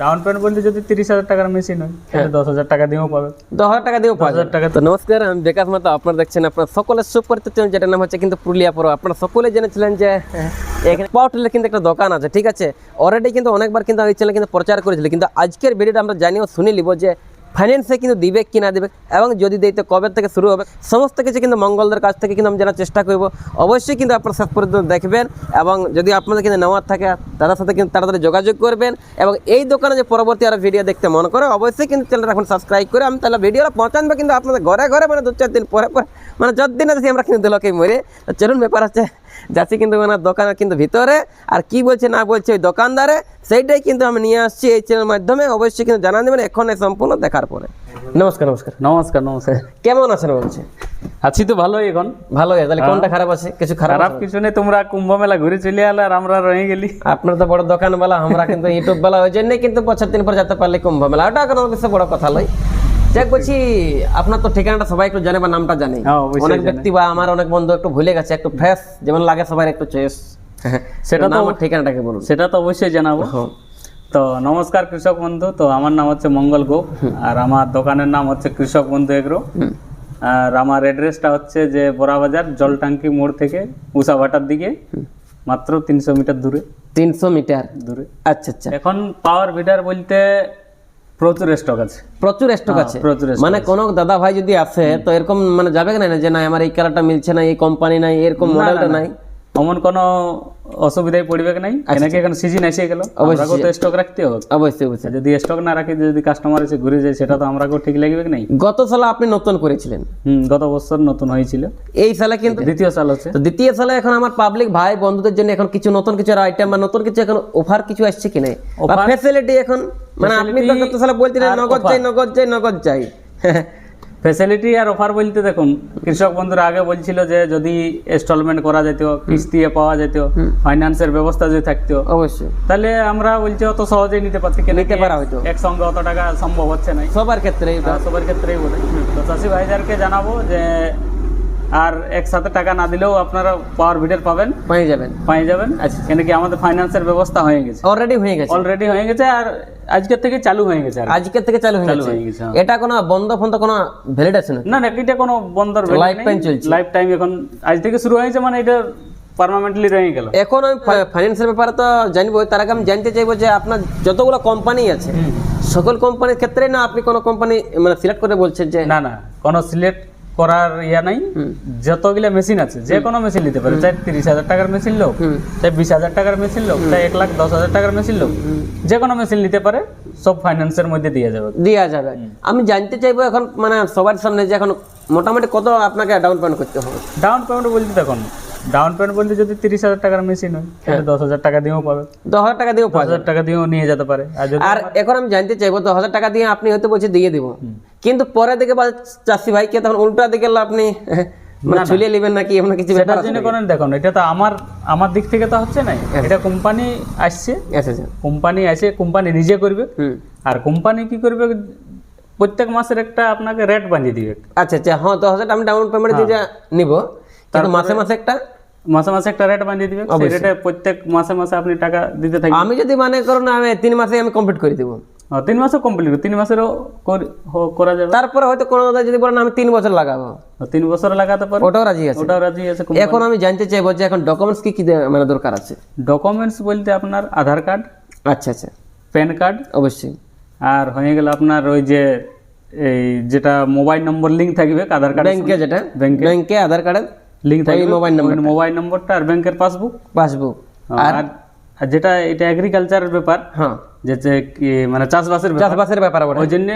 Down payment বলতে যদি তিরিশ হাজার টাকার মেশিন হয় তাহলে দশ হাজার টাকা দিয়েও পাবে। দশ হাজার টাকা দিয়েও পাঁচ হাজার টাকা তো নমস্কার আমি বেকাশ মাতা আপনারা দেখছেন আপনার সকলের সুপরিচিত যেটার নাম হচ্ছে কিন্তু পুরুলিয়া পর। আপনারা সকলে জেনেছিলেন যে হ্যাঁ, এখানে কিন্তু একটা দোকান আছে ঠিক আছে? অলরেডি কিন্তু অনেকবার কিন্তু এই চ্যানেল কিন্তু প্রচার করেছিল কিন্তু আজকের ভিডিওটা আমরা জানিও শুনে নিব যে ফাইন্যান্সে কিন্তু দিবে কি না দেবে এবং যদি দেয় তো কবে থেকে শুরু হবে, সমস্ত কিছু কিন্তু মঙ্গলদের কাছ থেকে কিন্তু আমি জানার চেষ্টা করব। অবশ্যই কিন্তু আপনারা শেষ পর্যন্ত দেখবেন, এবং যদি আপনাদের কিন্তু নেওয়ার থাকে, তাদের সাথে কিন্তু তাড়াতাড়ি যোগাযোগ করবেন, এবং এই দোকানে যে পরবর্তী আরও ভিডিও দেখতে মনে করে, অবশ্যই কিন্তু চ্যানেলটা এখন সাবস্ক্রাইব করে, আমি তাহলে ভিডিওটা পৌঁছানবো কিন্তু আপনাদের ঘরে ঘরে মানে দু চার দিন পরে পরে মানে যতদিন আছে আমরা কিন্তু লোকে মরে। চলুন, ব্যাপার আছে যাচ্ছি কিন্তু ওনার দোকানের কিন্তু ভিতরে আর কি বলছে না বলছে ওই দোকানদারে সেইটাই কিন্তু আমি নিয়ে আসছি এই চ্যানেলের মাধ্যমে। অবশ্যই কিন্তু জানা দেবেন এখন সম্পূর্ণ দেখার পরে। নমস্কার নমস্কার। নমস্কার নমস্কার। কেমন আছেন বলছে? আছি তো ভালোই এখন। ভালো তাহলে কোনটা খারাপ আছে? কিছু খারাপ কিছু নেই তোমরা কুম্ভ মেলা ঘুরে চলে এলে আর আমরা রয়ে গেলি। আপনার তো বড় দোকানওয়ালা আমরা কিন্তু ইউটিউব বেলা ওই জন্যই কিন্তু বছর দিন পর যেতে পারলে কুম্ভ মেলা। ওটা কোনো বেশি বড় কথা নয় যাক বলছি আপনার তো ঠিকানাটা সবাই একটু জানে বা নামটা জানে। হ্যাঁ, অনেক ব্যক্তি বা আমার অনেক বন্ধু একটু ভুলে গেছে একটু ফ্রেশ যেমন লাগে সবাই একটু চয়েস সেটা তো আমার ঠিকানাটাকে বলুন। সেটা তো অবশ্যই জানাব। হ্যাঁ। তো নমস্কার কৃষক বন্ধু তো আমার নাম হচ্ছে মঙ্গল গোপ আর আমার দোকানের নাম হচ্ছে কৃষক বন্ধু এগ্রো। আর আমার অ্যাড্রেসটা হচ্ছে যে বড়াবাজার জলটাঙ্কি মোড় থেকে উষাভাটার দিকে মাত্র তিনশো মিটার দূরে। তিনশো মিটার। দূরে। আচ্ছা আচ্ছা। এখন পাওয়ার বিডার বলতে প্রচুর স্টক আছে। প্রচুর স্টক আছে। মানে কোন দাদা ভাই যদি আসে তো এরকম মানে যাবে না যে না আমার এই কালারটা মিলছে না এই কোম্পানি নাই এরকম মডেলটা নাই? অমন কোনো অসুবিধায় পড়বে কি নাই কেন কি এখন সিজন এসে গেল তো স্টক রাখতে হবে। অবশ্যই অবশ্যই। যদি স্টক না রাখি যদি কাস্টমার এসে ঘুরে যায় সেটা তো আমরাকেও ঠিক লাগবে কি নাই। গত সালে আপনি নতুন করেছিলেন। হুম গত বছর নতুন হয়েছিল। এই সালে কিন্তু দ্বিতীয় সাল হচ্ছে। তো দ্বিতীয় সালে এখন আমার পাবলিক ভাই বন্ধুদের জন্য এখন কিছু নতুন কিছু আইটেম বা নতুন কিছু এখন অফার কিছু আসছে কি নাই? ফ্যাসিলিটি এখন মানে আপনি তো গত সালে বলছিলেন নগদ চাই নগদ চাই নগদ চাই। ফ্যাসিলিটি আর অফার বলতে দেখুন কৃষক বন্ধুরা আগে বলছিল যে যদি ইনস্টলমেন্ট করা যেত কিস্তিয়ে পাওয়া যেত ফাইন্যান্সের ব্যবস্থা যদি থাকতো অবশ্যই। তাহলে আমরা বলছি অত সহজেই নিতে পারছি কেন? নিতে পারা হয়তো একসঙ্গে অত টাকা সম্ভব হচ্ছে না। সবার ক্ষেত্রে সবার ক্ষেত্রেই বলে। তো চাষি ভাইদেরকে জানাব যে আর একসাথে টাকা না দিলেও আপনারা পাওয়ার ভিডের পাবেন। পেয়ে যাবেন। পেয়ে যাবেন। আচ্ছা। কেন কি আমাদের ফাইন্যান্সের ব্যবস্থা হয়ে গেছে। অলরেডি হয়ে গেছে। অলরেডি হয়ে গেছে আর আজকের থেকে চালু হয়ে গেছে আজকের থেকে চালু হয়ে গেছে। হয়ে। এটা কোনো বন্ধ ফন্ধ কোনো ভ্যালিড আছে না না না এটা কোনো বন্ধর Life time চলছে। লাইফ টাইম এখন আজ থেকে শুরু হয়েছে মানে এটা পার্মানেন্টলি রয়ে গেল। এখন আমি ফাইন্যান্সের ব্যাপারে তো জানব তার আগে আমি জানতে চাইব যে আপনার যতগুলো কোম্পানি আছে সকল কোম্পানির ক্ষেত্রে না আপনি কোনো কোম্পানি মানে সিলেক্ট করে বলছেন যে না না কোনো সিলেক্ট করার ইয়া নাই। যতগুলা মেশিন আছে যে কোনো মেশিন নিতে পারে। চাই তিরিশ হাজার টাকার মেশিন লোক চাই বিশ হাজার টাকার মেশিন লোক চাই এক লাখ দশ হাজার টাকার মেশিন লোক যে কোনো মেশিন নিতে পারে সব ফাইন্যান্সের মধ্যে দিয়ে যাবে। দেওয়া যাবে। আমি জানতে চাইব এখন মানে সবার সামনে যে এখন মোটামুটি কত আপনাকে ডাউন পেমেন্ট করতে হবে? ডাউন পেমেন্ট বলতে দেখুন ডাউন পেমেন্ট বলতে যদি তিরিশ হাজার টাকার মেশিন হয় তাহলে দশ হাজার টাকা দিয়েও পাবে। দশ হাজার টাকা দিয়েও যাবে হাজার টাকা দিয়েও নিয়ে যেতে পারে। আর এখন আমি জানতে চাইব দশ হাজার টাকা দিয়ে আপনি হয়তো বলছে দিয়ে দিব। কিন্তু পরে দিকে বা চাষি ভাইকে তখন উল্টা দিকে আপনি মানে ঝুলিয়ে নেবেন নাকি? এমন কিছু ব্যাপার জন্য করেন দেখুন এটা তো আমার আমার দিক থেকে তো হচ্ছে না এটা কোম্পানি আসছে। আচ্ছা আচ্ছা। কোম্পানি আসে কোম্পানি নিজে করবে। আর কোম্পানি কি করবে? প্রত্যেক মাসের একটা আপনাকে রেট বাঁধিয়ে দিবে। আচ্ছা আচ্ছা। হ্যাঁ দশ হাজার টাকা আমি ডাউন পেমেন্ট দিয়ে নিব। কিন্তু মাসে মাসে একটা মাসে মাসে একটা রেট বাঁধিয়ে দিবে সেই রেটে প্রত্যেক মাসে মাসে আপনি টাকা দিতে থাকবেন। আমি যদি মানে করো না আমি তিন মাসে আমি কমপ্লিট করে দেবো। তিন মাসও কমপ্লিট তিন মাসেরও করা যাবে। তারপরে হয়তো কোনো দাদা যদি বলেন আমি তিন বছর লাগাবো। তিন বছর লাগাতে পারে? ওটাও রাজি আছে। ওটাও রাজি আছে এখন আমি জানতে চাইব যে এখন ডকুমেন্টস কি কি মানে দরকার আছে? ডকুমেন্টস বলতে আপনার আধার কার্ড আচ্ছা আচ্ছা। প্যান কার্ড অবশ্যই। আর হয়ে গেল আপনার ওই যে এই যেটা মোবাইল নম্বর লিঙ্ক থাকবে আধার কার্ড ব্যাংকে যেটা। ব্যাংকে। ব্যাংকে আধার কার্ডের লিঙ্ক থাকবে। মোবাইল নাম্বার মোবাইল নম্বরটা আর ব্যাংকের পাসবুক পাসবুক আর আর যেটা এটা এগ্রিকালচারের ব্যাপার। হ্যাঁ। যে মানে চাষবাসের ব্যাপার। চাষবাসের ব্যাপার ওই জন্য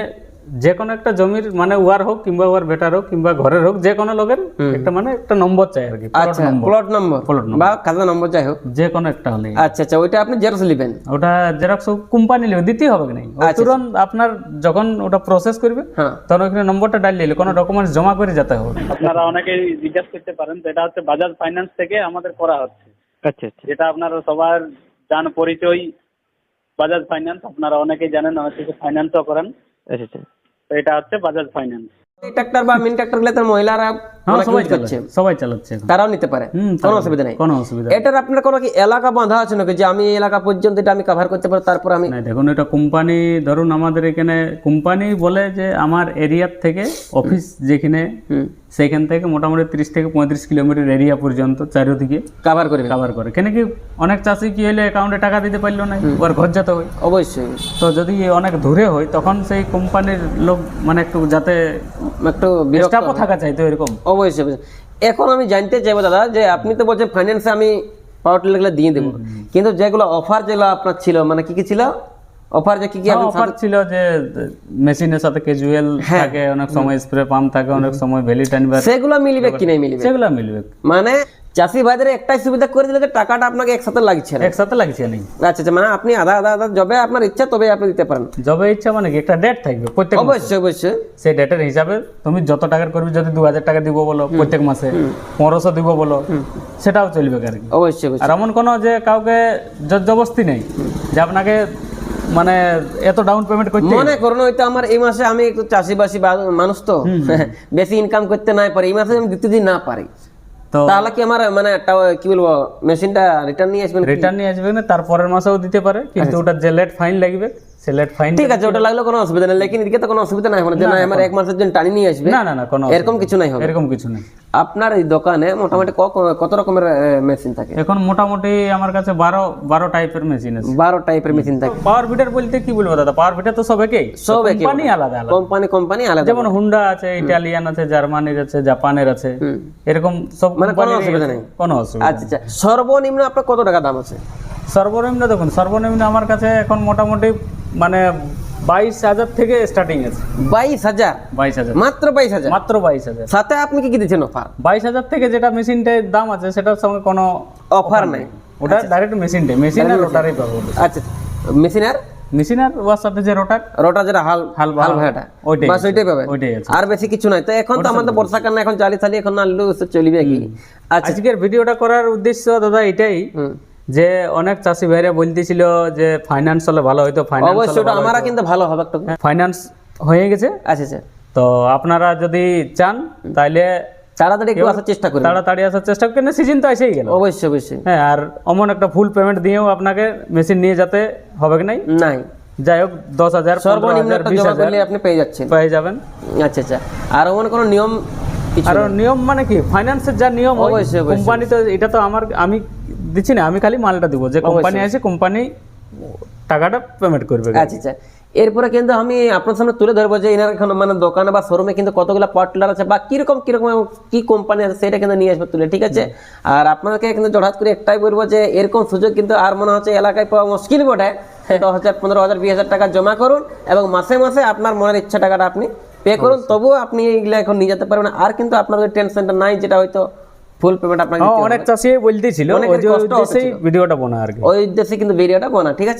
যে কোনো একটা জমির মানে ওয়ার হোক কিংবা ওয়ার বেটার হোক কিংবা ঘরের হোক যে কোনো লোকের একটা মানে একটা নম্বর চাই আর কি আচ্ছা number। প্লট নম্বর বা খাতা নম্বর চাই হোক। যে কোনো একটা হলে। আচ্ছা আচ্ছা ওইটা আপনি জেরক্স নেবেন ওটা জেরক্স কোম্পানি নেবে দিতে হবে কি নাই? তুরন্ত আপনার যখন ওটা প্রসেস করবে হ্যাঁ। তখন ওখানে নম্বরটা ডাল দিলে কোনো ডকুমেন্টস জমা করে যেতে হবে। আপনারা অনেকেই জিজ্ঞেস করতে পারেন তো এটা হচ্ছে বাজাজ ফাইন্যান্স থেকে আমাদের করা হচ্ছে। আচ্ছা আচ্ছা। যেটা আপনারা সবার জান পরিচয় বাজাজ ফাইন্যান্স আপনারা অনেকেই জানেন আমার থেকে ফাইন্যান্সও করেন। আচ্ছা আচ্ছা। এটা হচ্ছে বাজাজ ফাইন্যান্স ট্রাক্টর বা মিনি ট্রাক্টর মহিলারা সবাই চালাচ্ছে। সবাই চালাচ্ছে তারাও নিতে পারে। কোনো অসুবিধা নেই। কোনো অসুবিধা এটার আপনার কোনো কি এলাকা বাঁধা আছে নাকি? যে আমি এলাকা পর্যন্ত এটা আমি কভার করতে পারি তারপর আমি না দেখুন এটা কোম্পানি ধরুন আমাদের এখানে কোম্পানি বলে যে আমার এরিয়ার থেকে অফিস যেখানে সেখান থেকে মোটামুটি তিরিশ থেকে পঁয়ত্রিশ কিলোমিটার এরিয়া পর্যন্ত চারিদিকে কভার করবে কভার করে। কেন কি অনেক চাষি কি হলে অ্যাকাউন্টে টাকা দিতে পারল না? ওর ঘর যেতে হয়। অবশ্যই। তো যদি অনেক দূরে হয় তখন সেই কোম্পানির লোক মানে একটু যাতে একটু থাকা চাইতো এরকম। অবশ্যই। এখন আমি জানতে চাইব দাদা যে আপনি তো বলছেন ফাইন্যান্সে আমি পাওয়ার টিলারগুলো দিয়ে দেবো। কিন্তু যেগুলো অফার যেগুলো আপনার ছিল মানে কি কি ছিল? অফার যে কি কি অফার ছিল যে মেশিনের সাথে ক্যাজুয়াল হ্যাঁ। থাকে অনেক সময় স্প্রে পাম্প থাকে অনেক সময় ভ্যালি টানবার সেগুলো মিলবে কি নাই মিলবে? সেগুলো মিলবে। মানে চাষি ভাইদের একটাই সুবিধা করে দিলে যে টাকাটা আপনাকে একসাথে লাগছে না। একসাথে লাগছে নেই। আচ্ছা আচ্ছা মানে আপনি আধা আধা আধা যবে আপনার ইচ্ছা তবে আপনি দিতে পারেন। যবে ইচ্ছা মানে কি? একটা ডেট থাকবে প্রত্যেক অবশ্যই অবশ্যই। সেই ডেটের হিসাবে তুমি যত টাকার করবে যদি দু হাজার টাকা দিব বলো প্রত্যেক মাসে পনেরোশো দিব বলো সেটাও চলবে আর কি অবশ্যই অবশ্যই। আর এমন কোনো যে কাউকে জবস্তি নেই যে আপনাকে মানে এত ডাউন পেমেন্ট করতে মনে করুন হয়তো আমার এই মাসে আমি একটু চাষিবাসী মানুষ তো বেশি ইনকাম করতে নাই পারি এই মাসে আমি দিতে দিন না পারি। তো তাহলে কি আমার মানে একটা কি বলব মেশিনটা রিটার্ন নিয়ে আসবেন রিটার্ন নিয়ে আসবেন না তার পরের মাসেও দিতে পারে কিন্তু ওটার যে লেট ফাইন লাগবে সে ফাইন ঠিক আছে ওটা লাগলে কোনো অসুবিধা নেই লেকিন এদিকে তো কোনো অসুবিধা নাই মানে যে না আমার এক মাসের জন্য টানি নিয়ে আসবে না না না কোনো এরকম কিছু নাই হবে। এরকম কিছু নেই। আপনার এই দোকানে মোটামুটি কত রকমের মেশিন থাকে? এখন মোটামুটি আমার কাছে বারো বারো টাইপের মেশিন আছে। বারো টাইপের মেশিন থাকে। পাওয়ার বিটার বলতে কি বলব দাদা? পাওয়ার বিটার তো সব একই। সব একই কোম্পানি আলাদা আলাদা। কোম্পানি কোম্পানি আলাদা যেমন হুন্ডা আছে ইটালিয়ান আছে জার্মানির আছে জাপানের আছে। এরকম সব মানে কোনো অসুবিধা নেই। কোনো অসুবিধা আচ্ছা আচ্ছা। সর্বনিম্ন আপনার কত টাকা দাম আছে? সর্বনিম্ন দেখুন সর্বনিম্ন আমার কাছে এখন মোটামুটি মানে বাইশ হাজার থেকে স্টার্টিং আছে। বাইশ হাজার? বাইশ হাজার। মাত্র বাইশ হাজার? মাত্র বাইশ হাজার। সাথে আপনি কি কি দিচ্ছেন অফার বাইশ হাজার থেকে যেটা মেশিনটার দাম আছে সেটার সঙ্গে কোনো অফার নাই। ওটা ডাইরেক্ট মেশিনটাই মেশিন আর রোটারই পাবো। আচ্ছা মেশিন আর মেশিন আর ওর সাথে যে রোটার রোটা যেটা হাল হাল হাল ভাইটা ওইটাই বাস ওইটাই পাবে ওইটাই আছে। আর বেশি কিছু নাই। তো এখন তো আমাদের বর্ষাকাল না এখন চালি চালি এখন সে চলবে কি? আচ্ছা। আজকের ভিডিওটা করার উদ্দেশ্য দাদা এটাই। যে অনেক চাষি ভাইরা বলতেছিল যে ফাইন্যান্স হলে ভালো হয়তো ফাইন্যান্স অবশ্যই আমারা কিন্তু ভালো হবে একটু। ফাইন্যান্স হয়ে গেছে? আচ্ছা আচ্ছা তো আপনারা যদি চান তাহলে তাড়াতাড়ি একটু আসার চেষ্টা করি তাড়াতাড়ি আসার চেষ্টা করেন সিজন তো এসেই গেল। অবশ্যই অবশ্যই। হ্যাঁ আর অমন একটা ফুল পেমেন্ট দিয়েও আপনাকে মেশিন নিয়ে যেতে হবে কি নাই? নাই। যাই হোক দশ হাজার সর্বনিম্ন একটা জমা করলে আপনি পেয়ে যাচ্ছেন। পেয়ে যাবেন। আচ্ছা আচ্ছা। আর অন্য কোনো নিয়ম আর নিয়ম মানে কি? ফাইন্যান্সের যা নিয়ম অবশ্যই। কোম্পানি তো এটা তো আমার আমি দিচ্ছি না আমি খালি মালটা দিব। যে কোম্পানি আছে কোম্পানি টাকাটা পেমেন্ট করবে। আচ্ছা আচ্ছা। এরপরে কিন্তু আমি আপনার সামনে তুলে ধরবো যে এনার এখন মানে দোকানে বা শোরুমে কিন্তু কতগুলো পার্টলার আছে বা কীরকম কীরকম কি কোম্পানি আছে সেটা কিন্তু নিয়ে আসবে তুলে ঠিক আছে? আর আপনাকে কিন্তু জড়াত করে একটাই বলব যে এরকম সুযোগ কিন্তু আর মনে হচ্ছে এলাকায় পাওয়া মুশকিল বটে। দশ হাজার পনেরো হাজার বিশ হাজার টাকা জমা করুন এবং মাসে মাসে আপনার মনের ইচ্ছা টাকাটা আপনি পে করুন। তবুও আপনি এইগুলো এখন নিয়ে যেতে পারবেন আর কিন্তু আপনার টেনশনটা নাই যেটা হয়তো ফুল পেমেন্ট আপনাকে অনেক চাষি বলতেছিল ওই ভিডিওটা বোনা আর কি। ওই উদ্দেশ্যে কিন্তু ভিডিওটা বানা ঠিক আছে?